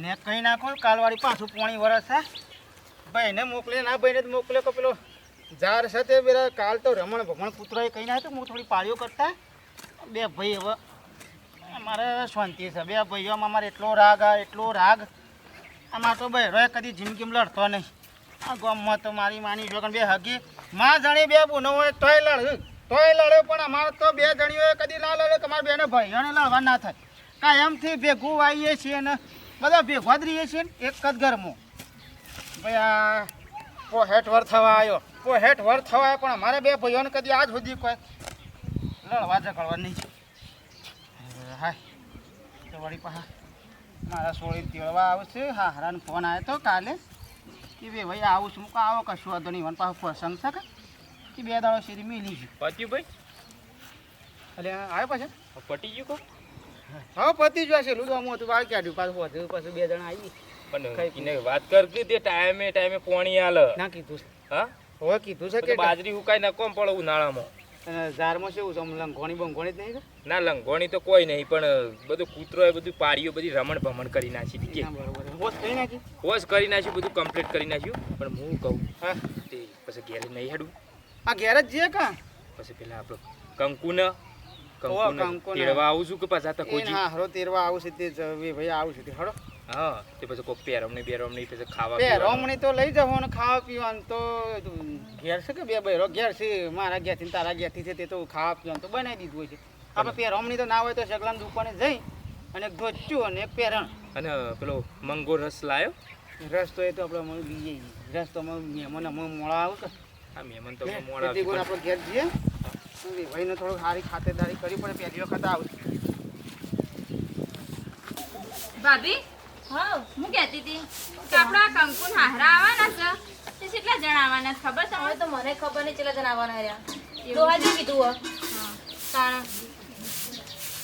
ને કઈ નાખો કાલવાળી પાછું પોણી વરસ છે ભાઈને મોકલે, ના ભાઈને જ મોકલે, કે પેલો જાર છે તે પેલા કાલ તો રમણ ભમણ પુત્રએ કહી નાખ્યું હું થોડી પાળીઓ કરતા. બે ભાઈ હવે, અમારે શાંતિ છે, બે ભાઈઓમાં અમારે એટલો રાગ આ, એટલો રાગ. આમાં તો ભાઈ રોય કદી જિંદગીમાં લડતો નહીં. આ ગામમાં તો મારી માની જોગણ બે હગી. માં જણી બે બુનો હોય, તોય લડ, તોય લડે, પણ અમારે તો બે જણીઓ કદી ના લડે, કે મારા બેને ભાઈઓને લડવા ના થાય. કાયમથી ભેગું આવીએ છીએ ને બધા ભેગા જ રહીએ છીએ ને એક જ ઘરમાં ભાઈ આ પોહેટ વર થવા આવ્યો પોહેટ વર થવા આવ્યો પણ અમારે બે ભાઈઓને કદી આજ સુધી કોઈ લડવા ઝઘડવા નહીં હા તો વળી પાછા મારા સોળી તેડવા આવશે. હા હારાનો ફોન આવ્યો તો કાલે. કે બે ભાઈ આવું છું કહું, આવો કશું વાંધો નહીં મને પાસે પ્રસંગ છે કે? કે બે દાડો સીધી મિલી ગયું પત્યું ભાઈ? એટલે આવ્યો પાછા? પટી ગયું કો હા પતિ જ છે લુડો હતું બાળ કાઢ્યું પાછું વધુ પાછું બે જણા આવી પણ એને વાત કરતી તે ટાઈમે ટાઈમે પોણી આલ. ના કીધું હા? હવે કીધું છે તો કે બાજરી ઉકાઈ ના કોમ પડે ઉનાળામાં. અને ઝારમાં શું છે લંઘોણી બંઘોણી જ નહીં ના લંગોણી તો કોઈ નહીં પણ બધું કૂતરો એ બધું પાડીઓ બધી રમણ ભમણ કરી નાખી હોશ નાખી? હોશ કરી નાખ્યું બધું કમ્પ્લીટ કરી નાખ્યું. પણ હું કહું હા. તે પછી ઘેર નહીં હેડું. આ ઘેર જ જઈએ કા? પછી પેલા આપણો કંકુને ઓવા, કંકુને કંકુને. તેડવા આવું છું કે પાછા તકોજી હા હરો તેરવા આવું છે તે ભાઈ આવું છે તે હળો હા તે પછી કોઈ પેરમણી બેરમણી પછી ખાવા પીવાનું. તો લઈ જવાનું ખાવા પીવાનું તો ઘેર છે કે બે બૈરો ઘેર છે મારા ઘેરથી ને તારા ઘેરથી છે તે તો ખાવા પીવાનું તો બનાવી દીધું હોય છે. આપણે પેરોમણી તો ના હોય તો સગલાન દુકાને જઈ અને એક અને એક પેરણ. અને પેલો મંગો રસ લાયો? રસ તો એ તો આપણે લઈ જઈએ રસ તો અમે મહેમાન અમે મોડા આવું કે. મહેમાન તો મોડા આપણે ઘેર જઈએ. ભાઈને થોડું સારી ખાતરદારી કરી પડે પહેલી વખત આવું ભાભી હા હું કહેતી હતી કે આપણા કંકુન હાહરા આવવાના છે તે કેટલા જણ આવવાના છે ખબર હવે તમને તો મને ખબર નહીં ચેલા જણાવવાના રહ્યા. એવું દોહાજી કીધું હા.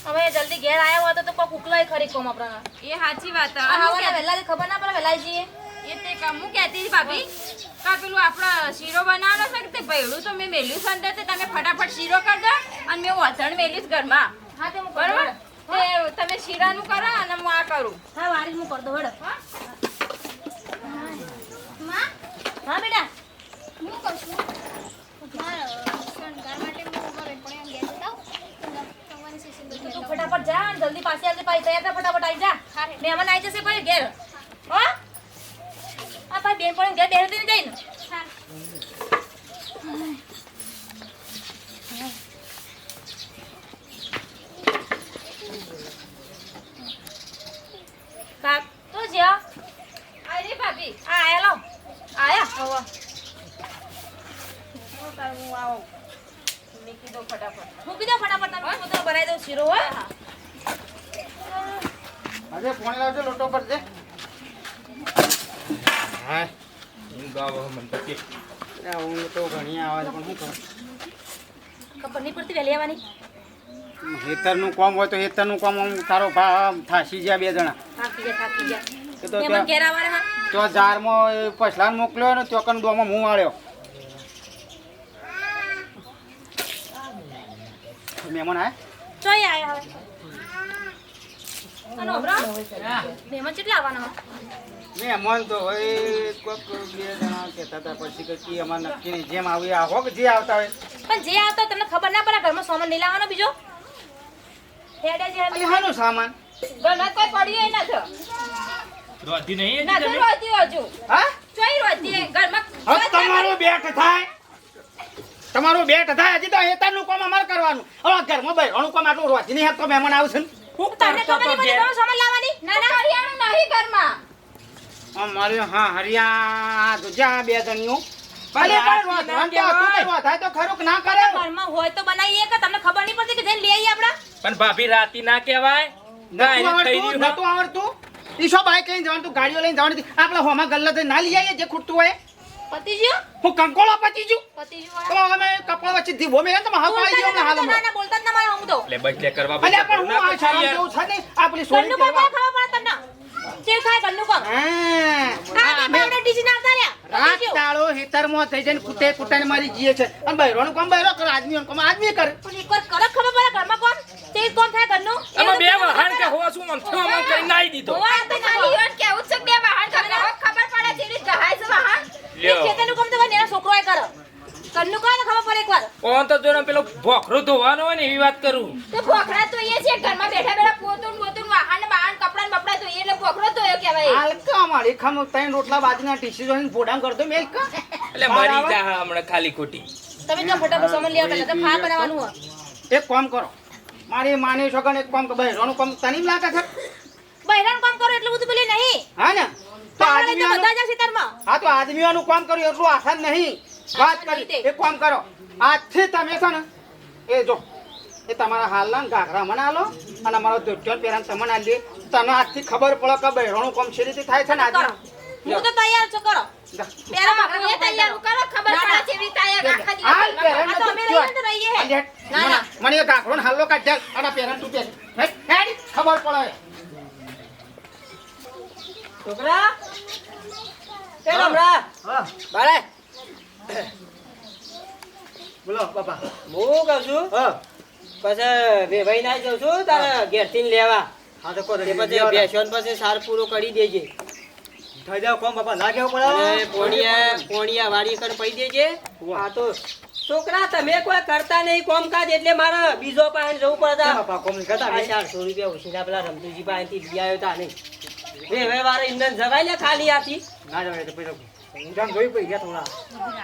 હવે જલ્દી ઘેર આવ્યા હોય તો કોઈ કોક ઉકલાય ખરી કોમ આપણા એ સાચી વાત આ વહેલા ખબર ના પડે વહેલા જઈએ. એ તે કામ હું કહેતી હતી ભાભી કા પેલું આપણે શીરો બનાવવાનો છે કે તે ભેળું તો મેં મેલ્યું છે અંદર તે તમે ફટાફટ શીરો કરી દો અને મેં વાસણ મેલ્યું છે ઘરમાં. હા તે હું બરોબર? તમે શીરાનું કરો અને હું આ કરું. હા વારી હું કરી દઉં. હેડો. હા? બેટા. હું કહું છું? ફટાફટ જા અને જલ્દી પાછી આવજે પાછી તૈયાર થા ફટાફટ આવી જા. મહેમાન આવી જશે પછી ઘેર. હો? આ બેન પણ ઘરે બેહતી જઈને કાક તો જ્યાં અરે ભાભી આ આયા લો આયા હવે હું કરું હું આવું મૂકી દો ફટાફટ મૂકી દો ફટાફટ તમે હું તો બનાવી દઉં શીરો હો આજે ફોન લાવજો લોટો પર છે હા ઊંઘ આવે મને તો કે હું તો ઘણી આવે છે પણ શું કરું ખબર નહીં પડતી વહેલી આવવાની હેતરનું કોમ હોય તો હેતરનું કોમ આમ તારો ભા થાસી ગયા બે જણા. એ તો તો જારમાં એ પછલાન મોકલ્યો ને ચોકન ડોમાં હું વાળ્યો. મહેમાન આયા? ચોય આયા હવે. અને ઓબરા મહેમાન કેટલા આવવાના મહેમાન તો કોઈક બે જણા કહેતા હતા પછી કે કી અમારે નક્કી જેમ આવી આ હોક જે આવતા હોય. પણ જે આવતા તમને ખબર ના પડે ઘરમાં સામાન નહીં લાવવાનો બીજો? હેડે જે અલી હાનું સામાન. ઘરમાં કોઈ પડ્યું નથી રોધી નહીં ના હજી તો તમે રોતી હજુ હા? ચોઈ રોતી ઘરમાં હવે તમારું બેટ થાય. તમારું બેટ થાય હજી તો હેતરનું કામ અમારે કરવાનું. હવે ઘરમાં બહેરોનું કામ આટલું રોજી નહીં તો મહેમાન આવશે ને. તમને ખબર નહીં પડે સામાન લાવવાની? ના ના કરિયાણું નહીં ઘરમાં. અમારે હા હરિયા તો બે જણીઓ. ભલે પણ આ રોધવાનું કઈ રોધાય તો ખરું ના કરે? ઘરમાં હોય તો બનાવીએ કે તમને ખબર નહીં પડતી કે જઈને લઈ આપડા પણ ભાભી રાતી ના કહેવાય. ના એને થઈ રહ્યું નતું આવડતું? ઈ બાઈક લઈને જવાનું? તું ગાડીઓ લઈને જવાની આપણે હોમાં ગલ્લા થઈને ના લઈ આવીએ જે ખૂટતું હોય પતિ જ્યો હું કંકોળો પચી જુ પતિ જ્યો તો અમે કપડા વચ્ચે ધીબો મેં તમે હાથ પાડી ગયો હાલ ના ના બોલતા જ ના મારે હું તો. એટલે બચલે કરવા અલ્યા પણ હું આ પછી જેવું છે ને આ પેલી સોરી કરવા ખબર પડે તમને. જે થાય ઘરનું કામ હા. આ બે. ડીજી ના આવતા રાત દાડો હેતરમાં થઈ જઈને કૂટે કૂટાને મારી જીએ છે. અને બૈરોનું કામ બૈરો કરે આદમીઓનું કામ આદમી કરે. પણ એકવાર કડક ખબર પડે ઘરમાં કોણ? તે જ થાય ઘરનું? આમાં બે વહાણ કે હોવા શું મન થયો મન કરી નાઈ દીધો. હોવા તો ખાલી ઈવન કેવું જ બે વાહન કરે. ખબર પડે છે જહાય છે વાહન એ ખેતરનું કામ તો કોઈ એના છોકરો કરે. ઘરનું કહો ને ખબર પડે એકવાર કોણ તો જો પેલો ભોખરો ધોવાનો હોય ને એવી વાત કરું. તો ભોખરા તો એ છે ઘરમાં બેઠા બેઠા પોતું ને બોતું ને વાહન ને બાહન કપડાં ને બપડા તો એટલે ભોખરો તો એ કહેવાય હાલ મારી ત્રણ રોટલા બાજના ટીસી જોઈને પોડામ કરતો કા એટલે મરી જા હમણાં ખાલી ખોટી. તમે જો ફટાફટ સામાન લેવા પેલા તો ફા બનાવવાનું એક કામ કરો. મારી માની છોકરાને એક કામ બહેરોનું કામ તને લાગે છે? બહેરાનું કામ કરો એટલું બધું પેલી નહીં. હા ને? તો આદમીઓનું બધા જ ખેતરમાં હા તો આદમીઓનું કામ કર્યું એટલું આસાન નહીં. વાત કરી. એક કામ કરો. આજથી તમે છે ને એ જો એ તમારા હાલના ઘાઘરા મને આલો અને અમારો ધોતિયો પહેરાને તમને આલી તને આજથી ખબર પડે કે બહેરણું કોમ છે રીતે થાય છે ને આજે? હું તો તૈયાર છું કરો. હાલ મને- ઘાઘરો કાઢ અને પહેરણ તું પહેર. હેડ, હેડ, ખબર પડે. છોકરા. એ રમરા હા. બાળે. બોલો બાપા. હું કહું છું? હા. પછી વેભાઈ ના જઉં છું તારે ઘેરથી લેવા. હા તો કોને પછી બેસન પછી સાર પૂરો કરી દેજે. થઈ જાવ કોમ બાપા ના કેવું અને પોણિયા પોણિયા વાળી કર પઈ દેજે. આ તો છોકરા તમે કોઈ કરતા નહીં કોમકાજ એટલે મારે બીજો પાસે જવું પડતા બાપા કોમ કરતા. આ ચારસો રૂપિયા ઉછીના પેલા રમતુજી પાસેથી લઈ આવ્યો તા નહીં. વેવાઈ વાળા ઇંધન જગાઈ લે ખાલી આથી. ના જવાય તો પછી જોઈ પડી ગયા થોડા.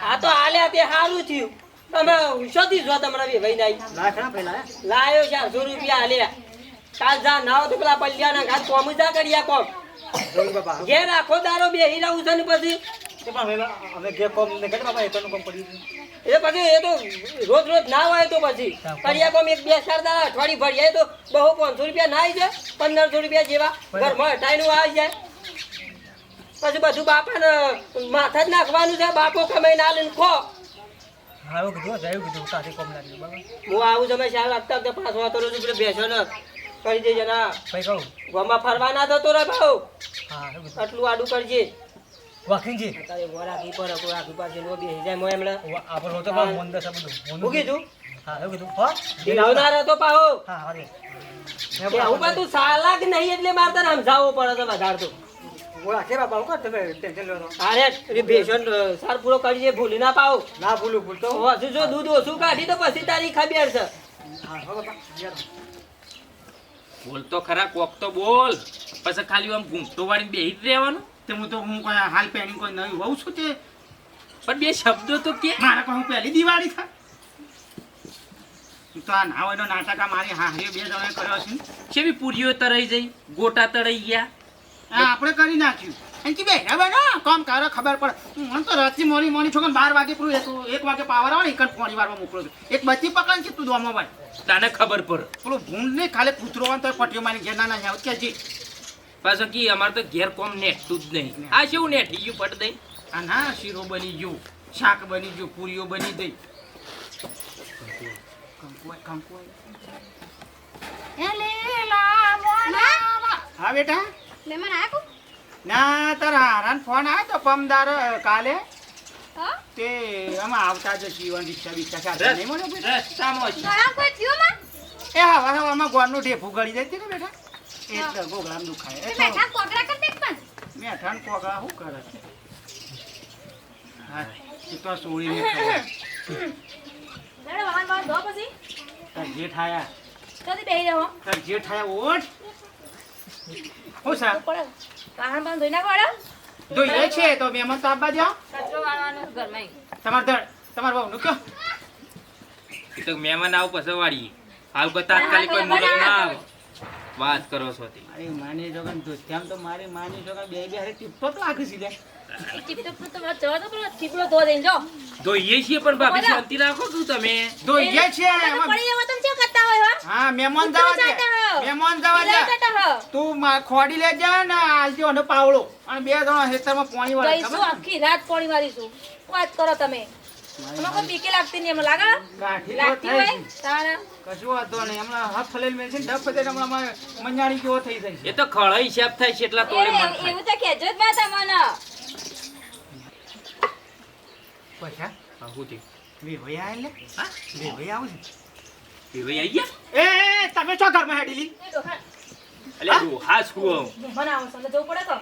આ તો હાલ્યા તે સારું થયું. તમે શોધી જો તમારા ભાઈ નાઈ લાખ ના પેલા લાયો. ચારસો રૂપિયા હાલ્યા કાલ જા નાવ તો પેલા પલ્યાના ઘાટ કોમ જા કર્યા કોમ ઘેર આખો દારો બે હીરા છે ને પછી. ને એ પછી એ તો રોજ રોજ ના હોય તો પછી. કર્યા કોમ એક બે ચાર દાડા અઠવાડિયે ભરીએ તો બહુ પાંચસો રૂપિયા ના આવી જાય પંદરસો રૂપિયા જેવા. ઘરમાં આવી જાય. પછી બધું બાપાને માથા જ નાખવાનું છે બાપો કમાઈ ના લઈને ખો. હારું કીધું જાયું કીધું સાથે કોમ લાગ્યું બાબા હું આવું તમે ચાલ આપતા આપતા પાછો વાતો રોજ છું પેલો બેસો ને કરી દેજે ના ભાઈ કહું? ગોમાં ફરવા ના થતો રે ભાઉ હા આટલું આડું કરજે. વાખીજી તારે વોરા કી પર કો આખી પાસે લો બેસી જાય મોય હમણાં આપણે હોતો બા મન દસ બધું હું કીધું? હા એવું કીધું? હા? ઢીલો ના રહેતો પાહો. હા હા એ આવું પણ તું સાલાક નહીં એટલે મારે તને સમજાવવું પડે તો વધારે તો. ઓલા કે બાપા હું તમે ટેન્શન લો અરે એ ભેષણ સાર પૂરો કરી ભૂલી ના પાવ ના ભૂલું ભૂલતો હજુ જો દૂધ ઓછું કાઢી તો પછી તારી ખબર છે. હા હો બાપા યાર બોલ તો ખરા કોક તો બોલ. પછી ખાલી આમ ઘૂંટો વાળીને બેહી જ રહેવાનું. તે હું તો હું કોઈ હાલ પહેરી કોઈ નવી વહુ છું તે. પણ બે શબ્દો તો કે મારા કોઈ હું પહેલી દિવાળી થાય તો આ ના હોય તો નાટક આ મારી હાહરીએ બે જણાએ કર્યો છે કેવી પૂરીઓ તરાઈ જઈ ગોટા તળાઈ ગયા. આ આપણે કરી નાખ્યું. એમ કે બેરા બનો કામ કરો ખબર પડે. મને તો રાતથી મોડી મોડી છોકરા બાર વાગે પૂરું એક એક વાગે પાવર આવે ને એક પોણી વારમાં મોકલો છું. એક બચી પકડ છે તું દોમાં ભાઈ? તને ખબર પડે. પેલું ભૂંડ નહીં ખાલી કૂતરો હોય તો પટીઓ મારી ઘેર ના ના જાવ કે જી. પાછો કી અમારે તો ઘેર કોમ નેટતું જ નહીં. આ શું નેટ? ગયું પટ દઈ. આ ના શીરો બની ગયું શાક બની ગયું પૂરીઓ બની દઈ કંકુઆ કંકુઆ હા બેટા? મહેમાન આયા કો ના તારા હારાન ફોન આવ્યો તો પમદાર કાલે. હા? તે આમાં આવતા જ જીવન રિક્ષા બિક્ષા સાથે નહીં મળે બેટા રસ્તામાં જ. ઘણા કોઈ થયું માં એ હા હા આમાં ગોળનું ઢેફું ગળી જાય છે ને બેટા? એટલે ગોગળામ દુખાય. એ બેઠા કોકરા કર દેખ પણ મેઠાણ કોગળા શું કરે? હા એ તો સોળી ને જેઠ આયા. જેઠ આયા ઓઠ હું? સા પડે. વાહન વાહન ધોઈ નાખો હેડો. છે તો મહેમાન તો આપવા જાઓ કચરો વાળવાનો ઘરમાં તમાર દળ તમાર બહુ કયો? તો મહેમાન આવું પછી વાળી હાલ કોઈ તાત્કાલિક કોઈ મુહૂર્ત ના આવે. વાત કરો છો તે. માની જોગન ધોત્યામ તો મારી માની જોગન બે બે હારે ટીપતો તો આખી સીધે ચીપતો તો તમારે જવા દો પેલો ચીપડો ધો દઈને જો જોઈએ છીએ પણ ભાભી શાંતિ રાખો તું તમે. જોઈએ છે તમે એમાં- પડી જવા તમે શું કરતા હોય હો? હા મહેમાન જવા દે. મહેમાન જવા દે. તું ખોડી લેજે ને આલજો અને પાવળો અને બે જણા ખેતરમાં પાણી વાળે જઈશું આખી રાત પોણી મારીશું વાત કરો તમે. અમે કોઈ બીકે લાગતી નહીં એમ લાગે લાગતી હોય? તારા. કશું વાંધો નહીં. હમણાં હાથ ફલેલ મેલ છે ને ડફ હમણાં મારે મંજાણી કેવો થઈ જાય એ તો ખળા હિસાબ થાય છે એટલા તોડે એવું તો કહેજો જ પૈસા હા, શું થયું? બે ભાઈ આયા એટલે? હા? બે ભાઈ આવું છે. એ ભાઈ ગયા? એ એ તમે છો ઘરમાં હેડીલી એટલે ડોહા. શું બનાવો છો જવું પડે તો?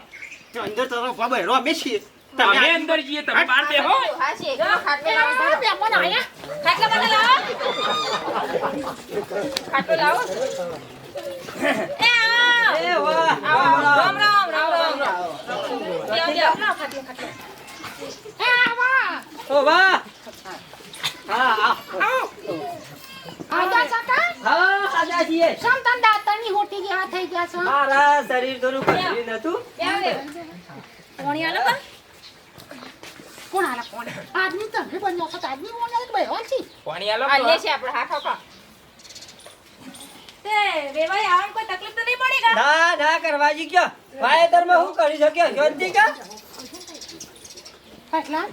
તો અંદર તો બાબા હેરો અમે તમે અંદર જઈએ તમે બહાર બેહો હા છે ખાટલો લાવો તો. ખાટલો મને લાવો. ખાટલો લાવો. એ આવો. એ વાહ. આવો, આવો. રામ રામ રામ રામ રામ. રામ બેહો, બેહો. ઓ વાહ! હા હા. આજા કાકા. હા આજા છીએ. સમ તન હોટી ગયા થઈ ગયા છો? મારા શરીર થોડું આલો પણ. કોણ આલા કોણ આદમી તમે બન્યો છો આદમી બોલે તો ભાઈ છે. પાણી આલો આ છે આપણે હા ખાઓ, ખાઓ. તે વેવાઈ આવવાની કોઈ તકલીફ તો નહીં પડી કાં? ના ના કરવાજી કયો. વાયતરમાં હું કરી શક્યો? શાંતિ કા એટલા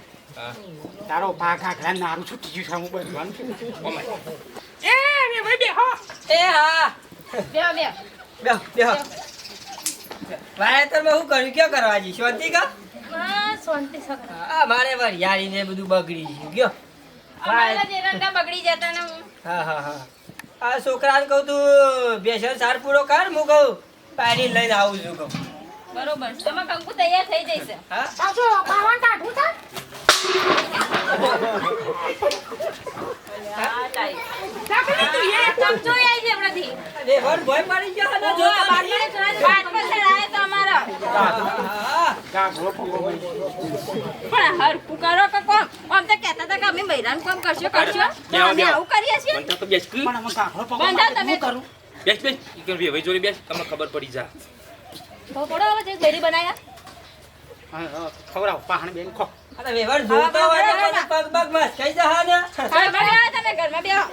તારો ભાગ આખલા નારું છૂટી ગયું છે હું બનવાનું છું. ઓમાય. એ હા. બેહો, બેહો. બેહો બેહો વાયતરમાં હું કર્યું? કયો કરવાજી શાંતિ કા? હા શાંતિ સગા આ મારે વરિયાળી ને બધું બગડી ગયું ગયો. અમારા જ બગડી જતા ને હા. હા હા આ છોકરાને કહું તું બેસન સાર પૂરો કર હું કહું પાણી લઈને આવું છું કહું. બરોબર. તમે કંકુ તૈયાર થઈ જઈશે. હા? પાછો પાવન કાઢું તો. પણ કરો કે કોમ આમ તો કહેતા હતા કે અમે બૈરાનું કામ કરશો કરશો. અમે આવું કરીએ છીએ. બંધા તમે કરું? બેસ બેસ. ઈ કણ વેવાઈ જોડે બેસ તમને ખબર પડી જા. તો પડો હવે જે ઘેરી બનાયા? હા, હા, પાહણ બેન ખો. અરે વેવર જોતો હોય તો પગ પગ મસ્ત કઈ જા ને. ઘરમાં બેહો તમે ઘરમાં બેહો.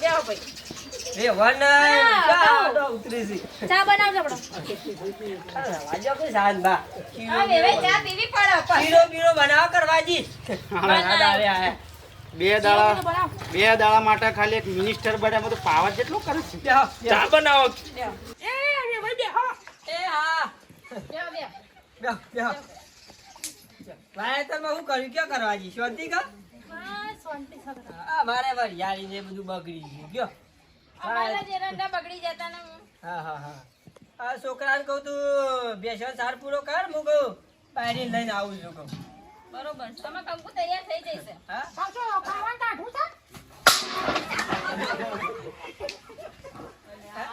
બેહો ભાઈ. વેવર ને હા, ચા તો ઉતરી છે ચા બનાવજો પડો અરે વાજો કે સાન બા. હા વેવાઈ ચા પીવી પડે પીરો પીરો બનાવ કરવાજી યાદ આવે આ. બે દાડા બે દાડા માટે ખાલી એક મિનિસ્ટર બન્યા બધું પાવર જેટલું કરે છે. ચા બનાવો. એ હા બેહો બેહો બેહો બેહો વાયતરમાં હું કર્યું? ક્યાં કરવાજી શાંતિ કા? મારે વરિયાળી ને બધું બગડી ગયું. ગયો બગડી જતા ને હા. હા હા આ છોકરાને કહું તું બેસવા સાર પૂરો કર હું કહું પાણી લઈને આવું છું કહું. બરોબર. તમે કંકુ તૈયાર થઈ જશે હા? પાછો કાઢું છે. જો. હા.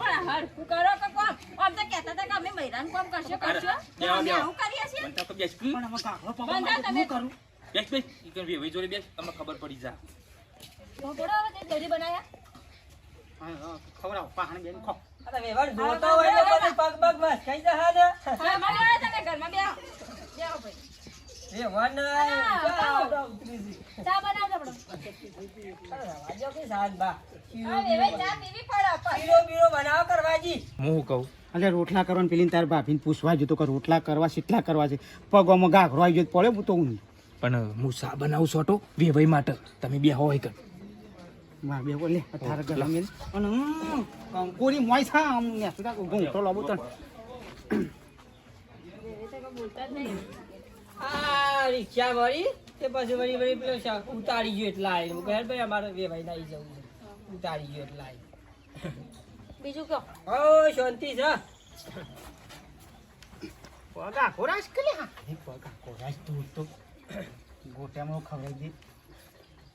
પણ હરખું કરો કે કોમ? આમ તો કહેતા હતા કે અમે બૈરાનું કામ કરશો કરશો. અમે આવું કરીએ છીએ? બંધા તો બેસ. પણ અમે ગાભરો પગો તમે. કરું? બેસ બેસ. ઈ કણ વેવાઈ જોડે બેસ. તમને ખબર પડી જા. તો હવે જે ઘેરી બનાયા? હા, હા, ખવડાવો. પાહણ બેન ખો. અરે જોતો હોય તો પછી પગ પગ બસ. કઈ જા ને ઘરમાં બેહો તમે ઘરમાં બેહો. બેહો ભાઈ. એ વનાય ચા તો ચા બનાવજો પડો વાજો કે સાન બા હા વેવાઈ ચા પીવી પડે પણ. પીરો પીરો બનાવ કરવાજી. હું કહું? અરે રોટલા કરવાનું પેલી તાર ભાભીને પૂછવા જતો કે રોટલા કરવા કેટલા કરવા છે? પગોમાં ગાઘરો આવી ગયો પડે હું તો હું પણ હું સા બનાવું છોટો વેવાઈ માટે. તમે બે હોય કર માર બે બોલે તારા ગળા મેલ અને કોરી મોય થા આમ ને સુધા ઘૂંટો લાવું તને. આ રિક્ષા વળી? તે પછી વળી વળી પેલો ઉતારી ગયો એટલા આવી હું કહે ભાઈ અમારે બે ભાઈ નાઈ જવું છે. ઉતારી ગયો એટલા આવી બીજું કહો. ઓ શાંતિ છે. પગા ખોરાશ કે હા પગા ખોરાશ તું તો ગોટામાં ખવડાવી દી.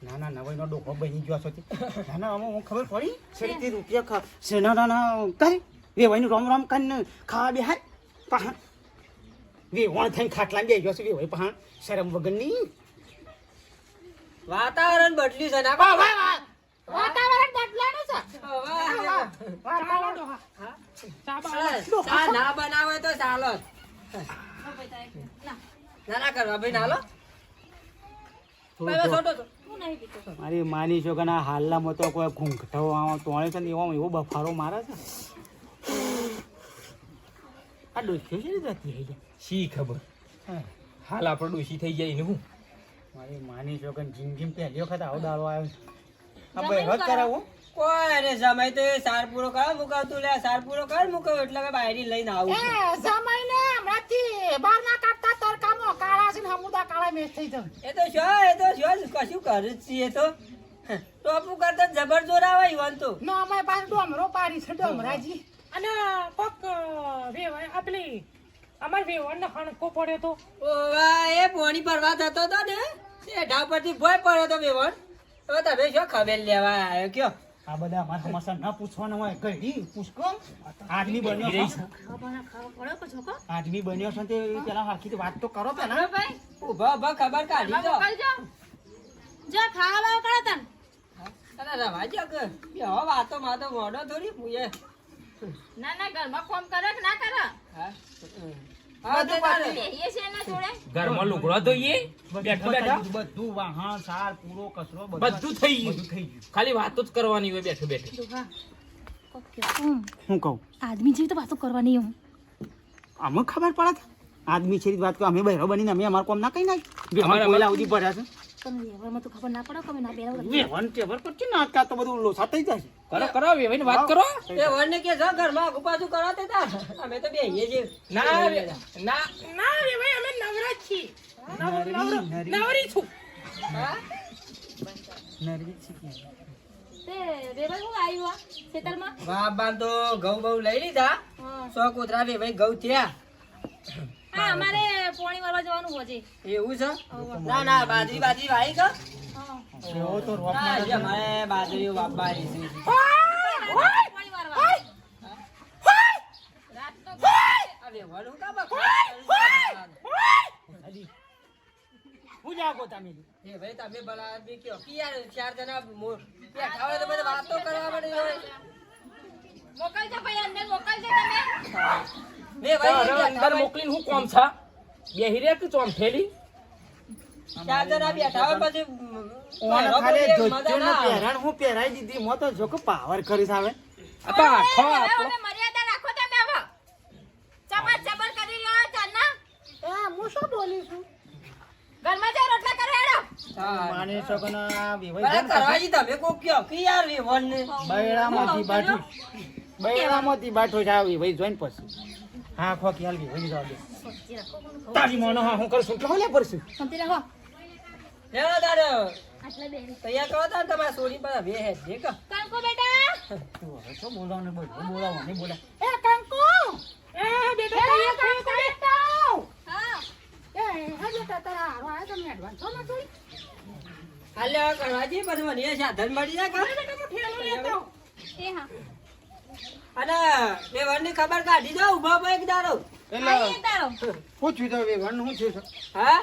ના ના નવાઈનો ડોકો બની ગયો છો તે. ના ના આમાં હું ખબર પડી? છેલ્લી રૂપિયા ખા છે ના ના ના તારે વેવાઈનું રામ રામ કરીને ખાવા બે હાય પહાણ વેવાણ થઈને ખાટલા બે ગયો છે વેવાઈ પહાણ શરમ વગરની વાતાવરણ બદલ્યું છે ના વાહ વાહ વાતાવરણ બદલાનું છે આ ના બનાવે તો ચાલો. ના ના કરવા ભાઈ ના લો પેલો છોટો છો. હું નહીં પીતો મારી માની છો કે ના હાલનામાં તો કોઈ ઘૂંઘટો આવો તોણે છે એવો એવો બફારો મારે છે આ ડોસ્યો છે ને જતી રહી જાય. શી ખબર? હાલ આપણો ડોસી થઈ જાય ને હું? મારી માની છો કે જિંદગી પહેલી વખત આવો દાડો આવ્યો છે. આ ભાઈ જ કરાવો. કોઈ અરે સમય તો એ સાર પૂરો કર મુકાવ તું લે સાર પૂરો કર મુકાવ એટલે કે બાયરી લઈને આવું એ સમય ને હમણાંથી બહાર ના કાપતા તરકામો કાળા છે ને હમુદા કાળા મેચ થઈ જાય એ તો શો એ તો શો કશું કરે છે છીએ તો. ટોપું કરતા જબર જોર આવે ઈવન તો. નો અમે પાછું ડોમરો પાડી છે ડોમરાજી. અને કોક આપલી. અમાર વેવાણનો હણકો પડ્યો તો. ઓવા એ પોણી ભરવા થતો હતો ને એ ઢાબ પરથી ભોય પડ્યો તો વેવણ. તો તમે શું ખબર લેવા આવ્યો કયો? આ બધા અમારા સમાચાર ના પૂછવાના હોય કઈ પૂછકો આદમી બન્યો છે? આદમી બન્યો છે તે પેલા હાકી તો વાત તો કરો પેલા. ભાઈ. ઊભા ઊભા ખબર કાઢી દો. જા ખાવા લાવ કરો તન. અરે રવા જો કે? બેહો વાતો માતો મોડો થોડી પૂછે. ના ના ઘરમાં ફોન કરે કે ના કરે? હા? હા તે તારે. બેહીએ છે એના જોડે? ઘરમાં લુગડો ધોઈએ? બેઠો બેઠો? બધું વાહણ સાર પૂરો કચરો બધું થઈ ગયું. થઈ ગયું. ખાલી વાતો જ કરવાની હોય બેઠો બેઠો. હું. કહું? આદમી જેવી તો વાતો કરવાની હું. અમે ખબર પડે આદમી છે વાત અમે બહેરો બનીને અમે અમારું કામ ના કઈ નાખી અમારે- સુધી પડ્યા છે? તમને વ્યવહારમાં તો ખબર ના પડે કે અમે ના બેરા વેવણ ટેવર પર કે નાટકા તો બધું લોસા થઈ જાય. કરો કરો વેવાઈને વાત કરો. એ વનને કે જા ઘરમાં આગુ પાછું કરો તે તાર. અમે તો બેહીએ છીએ. ના ના વેવાય અમે નવરા નવરી છું. હા? શીખી તે હું આવ્યું ઘઉં બહુ લઈ લીધા. સો કુતરા ભાઈ ઘઉં થયા. હા અમારે પોણી વાળવા જવાનું હોય એવું છે? ના ના બાજરી બાજરી વાઈ એવો તો રોપ અમારે બાજરી છે. પોણી કાં જાગો તમે? એ ભાઈ તમે ભલા આદમી કયો કે યાર ચાર જણા મો- બેઠા હોય તો બધા વાતો કરવા માટે હોય. મોકલજો ભાઈ અંદર મોકલજો તમે. બે ભાઈ અંદર મોકલીને હું કોમ છા? બેહી રે કે ચોમ થેલી ચાર જણા બેઠા હોય પછી ઓને બહેરો જોજો ને પહેરાણ હું પહેરાઈ દીધી મો તો જો પાવર કરીશ આવે આ આખો આપણો. મર્યાદા રાખો તમે હવે. ચબર ચબર કરી રહ્યો ચાલના એ હું શું બોલી છું? ઘરમાં જઈ રોટલા કરે હેડો. માની શકો ને આ વિવાહ કરવાજી તમે કોક કયો કે યાર વેવાણને. બૈરામાંથી બાઠું. બૈરામાંથી બાઠું આવી ભાઈ જોઈને પછી. હા ખો ખ્યાલ ગઈ ભાઈ જાવ દે તારી મોનો હા હું કરશું એટલે હોલે પડશું શાંતિ રાખો. લે દાડો. આટલે બે તૈયાર કરો તા તમાર સોરી પર બે હે જે કા. કાંકો બેટા. તું હવે શું બોલાવને બોલ બોલાવો બોલા એ કંકુ. એ બેટા તૈયાર થયો બેટા હા. એ હે બેટા તારા હારો આયો તમને એડવાન્સ છો માં જોઈ હાલે કરવાજી પણ મને સાધન મળી જાય કા? ઠેલો લેતો એ હા. અને વેવાણની ખબર કાઢી દો ઊભો ભાઈ એક દારો એટલે પૂછ્યું તો વેવણ શું થયું છે હા?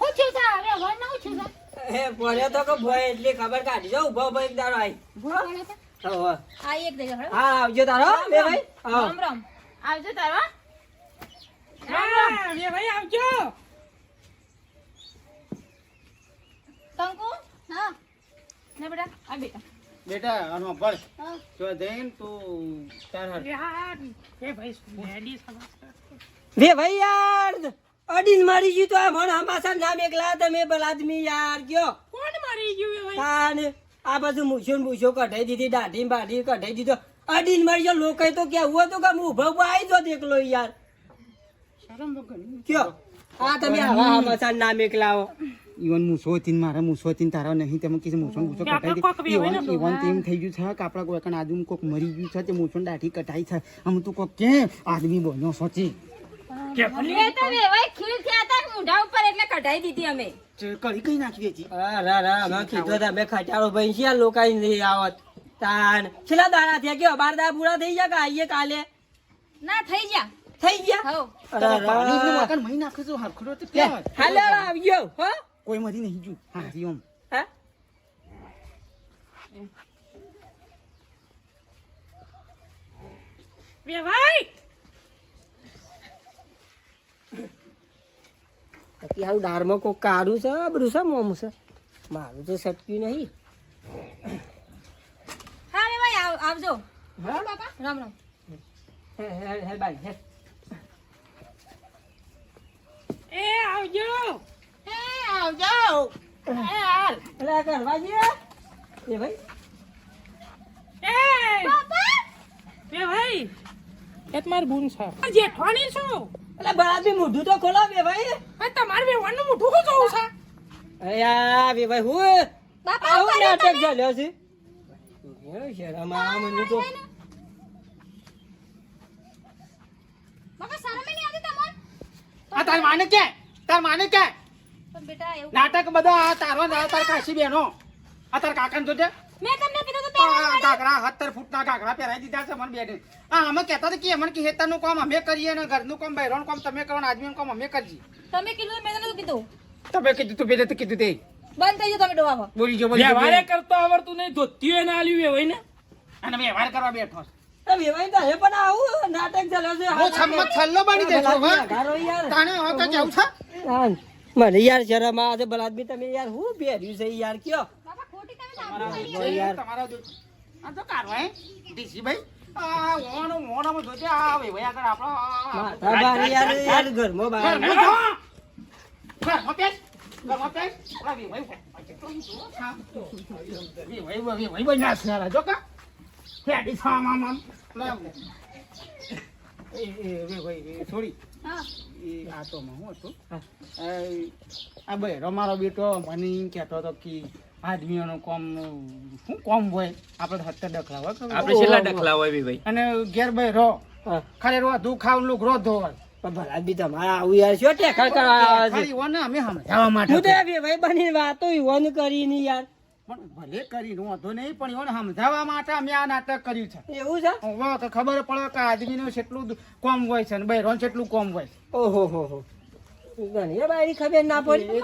હું છું હવે વર ના છું હે એ પડ્યો તો કે ભોય એટલી ખબર કાઢી દો ઊભો ઊભો એક દારો આઈ. હા હા. આ એક દેજો હા. આવજો તારો બે ભાઈ હા. રામ રામ. આવજો તારો હા. ભાઈ આવજો. કંકુ હા. ને બેટા આ બેટા. બેટા આનો હા. તો જઈને તું તાર હાથ યાર એ ભાઈ મેડી સમાચાર? બે ભાઈ યાર અડીન મારી ગયું તો આ મણ હમાસા નામ એકલા તમે બલાદમી યાર ગયો. કોણ મારી ગયું ભાઈ? તાને આ બધું મૂછો ને મૂછો કઢાઈ દીધી દાઢી બાઢી કઢાઈ દીધો. અડીન મારી ગયો લોકો તો કેવું તો કે હું ઊભો ઊભો આવી જો દેખલો યાર. શરમ તો કયો આ તમે આવા હમાસા નામ એકલાવો ઈવન મૂસો હતી મારે મૂસો હતી તારા નહીં. તમે કીધું મૂસો મૂસો કે કટાઈ દે. ઈવન ઈવન તેમ થઈ ગયું છે કે આપણા કોઈ કણ આજુ કોક મરી ગયું છે તે મૂસો દાઢી કટાઈ છે. આમ તું કોક કે આદમી બન્યો સોચી એ તો વેવાય ખીલ થયા હતા ઉપર એટલે કઢાઈ દીધી અમે. કઈ કઈ નાખી હતી? હા રા રા અમે કીધું તમે ખટારો ભાઈ છે લોકો નહીં આવત. તાન. દાડા થયા કે બાર દાડા પૂરા થઈ ગયા કે આઈએ કાલે? ના થઈ ગયા. થઈ ગયા? હો પાણી મહી હરખડો તો હાલે હો કોઈ મરી નહીં જુ હા જી ઓમ. હા? વેવાય બાકી હાલ દાળમાં કોક કાઢું છે બધું છે મોમ છે. મારું તો સટક્યું નહીં. હા રે ભાઈ આવજો. હા? બાપા. રામ રામ. હે હે હે ભાઈ હે. એ આવજો. મોઢું તો ખોલો બે ભાઈ તમારે વેવાણનું મોઢું શું જોવું છે અયા બે ભાઈ હું બાપા, આવું નાટક ચાલ્યો છે શરમ આ મને તો આ તાર માને કે તાર માને કે પણ બેટા એવું નાટક બધા આ તારો ના તાર કાશી બેનો. આ તાર કાકાને જોજે મેં તમને કીધું તું આ ઘાઘરા સત્તર ફૂટના ઘાઘરા પહેરાઈ દીધા છે મને બેને. આ અમે કહેતા હતા કે અમને કે હેતરનું કામ અમે કરીએ ને ઘરનું કામ બહેરોનું કામ તમે કરો ને આદમીનું કામ અમે કરજી તમે કીધું મેં તને કીધું. તમે કીધું તું પેલે તો કીધું તે. બંધ થઈ જાઓ તમે ડોવામાં બોલી જો બોલી વ્યવહાર કરતો આવડતું નહીં ધોતીઓ એને આલ્યું હોય ને. અને વ્યવહાર કરવા બેઠો છે. એ બે ભાઈ તારે પણ આવું નાટક ચાલે છે. હું છમ્મત છલ્લો બની દેજો હા. તાણે હવે તો જાવ છે? હા, મને યાર શરમ આવે બલાદમી તમે યાર હું પહેર્યું છે યાર કયો થોડી. એ આ તો હું. હતું આ- ભાઈ બહેરો મારો બેટો મને એમ કહેતો હતો કે આદમીઓનું કોમ શું કોમ હોય? આપણે હત્તર ડખલા હોય આપણે છેલ્લા ડખલા હોય ભાઈ અને ઘેર ભાઈ રો ખાલી રોધું ખાવ લુગરો ધોવાય ભલા બી તમારે આવું યાર શું ટેકર કરવા આવે છે ખાલી ઓને અમે સમજાવવા માટે હું તો ભાઈ બની વાતો ઈવન કરીને યાર. પણ ભલે કરી વાંધો નહીં પણ એઓને સમજાવવા માટે અમે આ નાટક કર્યું છે. એવું છે? હવે તો ખબર પડે કે આદમીનું કેટલું કોમ હોય છે અને બહેરોનું કેટલું કોમ હોય છે. ઓહો હો હો. ઘણી બારી ખબર ના પડી.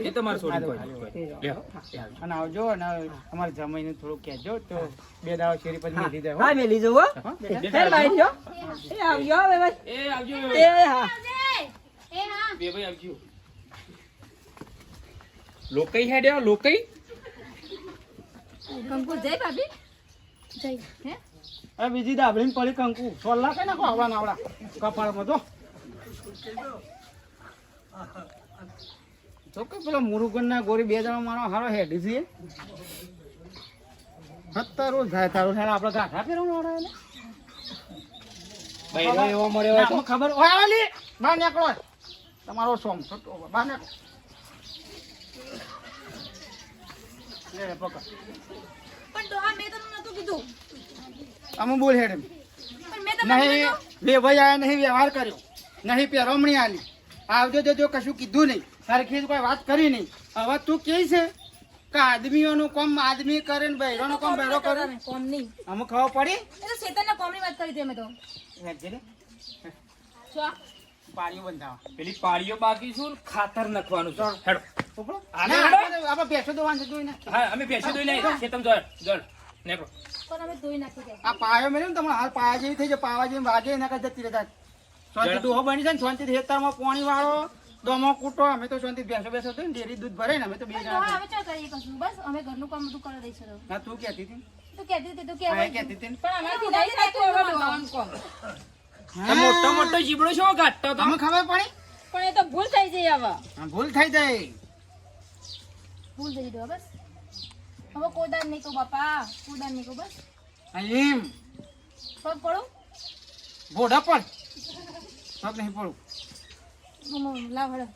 એ તો મારે છોડી. અને આવજો અને અમારે જમાઈને થોડું કહેજો તો બે દાવા શેરી પર મેલી દે હો. હા મેલી જવું. ફેર બાઈ જો એ આવજો હવે એ આવજો એ હા. એ હા. બે ભાઈ આવજો. લોકઈ હેડ્યો લોકઈ કંકુ જય ભાભી. જઈ હે? આ બીજી દાબડીને પડી કંકુ. સોલ્લા કઈ નાખો આવડા નાવડા કપાળમાં જો. જો કે પેલો મુરુગન ના ગોરી બે જણા મારો હારો હેડી છે સત્તર થાય તારું થાય આપણે ગાંઠા ફેરવવાનું આવડે એને? બૈરો એવો મળ્યો ખબર ઓય આલી બહાર નીકળો. તમારો સોમ છોટો બહાર નીકળો. લે, લે, પકડ. પણ ડોહા મેં તમને નતું કીધું. અમે બોલ હેડ નહીં બે ભાઈ આયા નહીં વ્યવહાર કર્યો. નહીં પેરોમણી આલી. આવજો જજો કશું કીધું નહીં. સરખી કોઈ વાત કરી નહીં. હવે તું કે છે કે આદમીઓનું કોમ આદમી કરે ને બૈરોનું કોમ બૈરો કરે? ને કોમ નહીં. અમુક ખબર પડી? એ તો શેતાનના કોમની વાત કરી હતી અમે તો. હેડજે શું પાળીઓ બંધાવા. પેલી પાળીઓ બાકી છું ખાતર નાખવાનું છે. હેડો. આપણે આપણે દોવાનું છે, જોઈ નાખ. હા અમે બેસી દોઈ લઈ ખેતમ જોડ જોડ નેકળો. પણ અમે ધોઈ નાખી આ પાયો મેળ્યો ને તમારે હાલ પાયા જેવી થઈ જાય પાવા જેવી વાગે એના કરતા જતી રહેતા. શાંતિ ડોહો બની જાય ને શાંતિ ખેતરમાં પાણી વાળો દોમો કૂટો અમે તો શાંતિ ભેંસો બેસો થઈને ડેરી દૂધ ભરે ને અમે તો બે જણા અમે ચા કરીએ કશું. બસ અમે ઘરનું કામ બધું કરી દઈશું તો. ના તું કહેતી હતી તું કહેતી હતી તું કહેવાય. કહેતી હતી પણ અમારાથી નહીં થતું હવે. મોટો મોટો જીબડો શું કાઢતો તો? અમે ખબર પડી? પણ એ તો ભૂલ થઈ જાય હવે. ભૂલ થઈ જાય ભૂલ થઈ ગઈ બસ. હવે કોદાન નહીં કહું બાપા. કોદાન નહીં કહું બસ. એમ પગ પડું. ભોડા પણ પગ. નહીં પડું. લાવ હળો.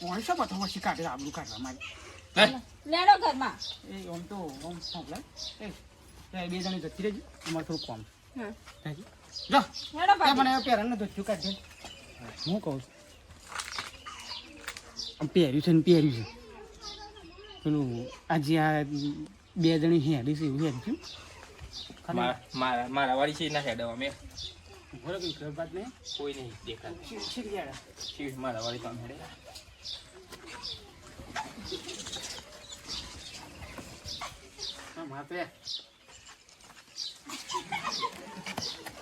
કોઈ શું બધો વસી કાઢે આબરું કાઢવા હે? લેડો ઘરમાં. એ આમ તો આમ સાંભળાય. એ એ બે જણી જતી રહેજો. અમારે થોડું કામ હા. છે. જો. મને પેરણ ધોચ્યું કાઢજે હું કહું છું. આમ પહેર્યું છે ને પહેર્યું છે. પેલું આજે આ બે જણી હેડી છે એવું હેડી મારા મારા મારા વાળી છે ના હેડો અમે બરોબર નહીં કોઈ નહીં દેખાતું. મારા વાળી કામ હેડે આમ હાથે.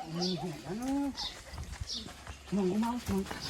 હમ, હેડાનું. મંગુ માં આવું છું.